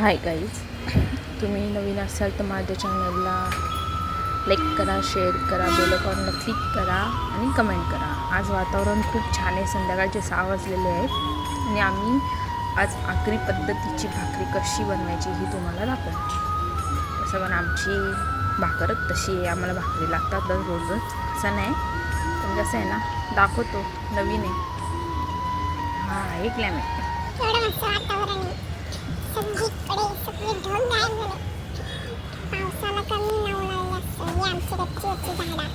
Hi guys तुम्ही नवीन असाल तर माझ्या चॅनलला लाईक करा शेअर करा बेलकॉनला क्लिक करा आणि कमेंट करा. आज वातावरण खूप छान आहे. संध्याकाळचे सहा वाजलेले आहेत आणि आम्ही आज आखरी पद्धतीची भाकरी कशी बनवायची ही तुम्हाला दाखवतो तसं पण आमची भाकरच तशी आहे. आम्हाला भाकरी लागतात रोजच असं नाही. पण कसं आहे ना दाखवतो. नवीन आहे. हां ऐकल्या मी सगळीकडे सगळे ढग गायब झाले पावसाला कमी लावलेलं असतं ही आमची गच्ची होती झाडा.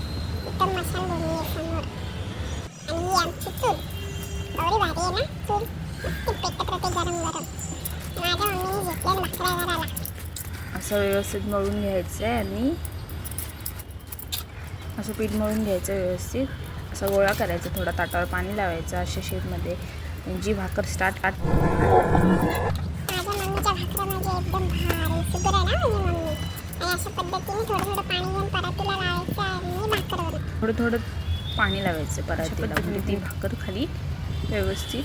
इथं मशानभूमी आहे समोर. आणि ही आमची चूल. एवढी भारी आहे ना चूल? पेटत राहते गरम गरम. माझ्या मम्मीने घेतल्या भाकऱ्या घराला. असं व्यवस्थित मळून घ्यायचं आहे आणि असं पीठ मळून घ्यायचं व्यवस्थित. असं गोळा करायचं थोडा ताटावर पाणी लावायचं अशा शेपमध्ये जी भाकर स्टार्ट आठ माझ्या मम्मीच्या भाकऱ्या म्हणजे एकदम भारी शुगर आहे ना? माझी मम्मी आणि अशा पद्धतीने थोडं थोडं पाणी घेऊन परातीला लावायचं आणि थोडं थोडं पाणी लावायचं परातीला म्हणजे ती भाकर खाली व्यवस्थित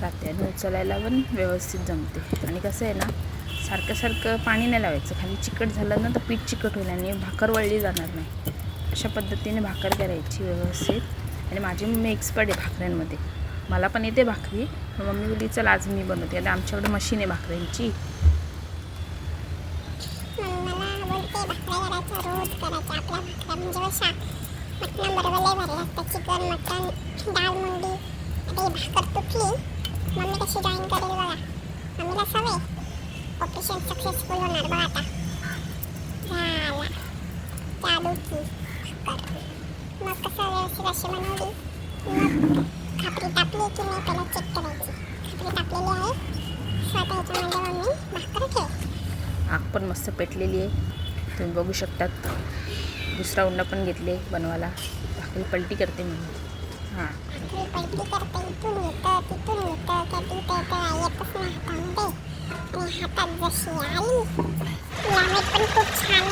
राहते आणि उचलायला पण व्यवस्थित जमते. आणि कसं आहे ना सारखं सारखं पाणी नाही लावायचं. खाली चिकट झालं ना तर पीठ चिकट होईल आणि भाकर वळली जाणार नाही. अशा पद्धतीने भाकर करायची व्यवस्थित. आणि माझी मम्मी एक्सपर्ट आहे भाकऱ्यांमध्ये. मला पण येते भाकरी. मग मम्मी बोलली चल आज मी बनवते. आता आमच्याकडे मशीन आहे भाकऱ्यांची. मला आवडते आता मम्मी कशी जॉईन करेल बघा मम्मीला सवय ऑपरेशन सक्सेसफुल होणार बघा आता झाला मग कसं व्यवस्थित अशी बनवली? मग खापरी टाकली की नाही पहिला चेक करायची. खापरी टाकलेली आहे. स्वतः याच्यामध्ये मम्मी भाकर ठेव. आग पण मस्त पेटलेली आहे. तुम्ही बघू शकतात. दुसरा उंडा पण घेतले बनवायला. भाकरी पलटी करते म्हणून हां. भाकरी पलटी करते. इथून येतं तिथून येतं. कधी ते तर येतच नाही हातामध्ये आणि हातात जशी आली क्लायमेट पण खूप छान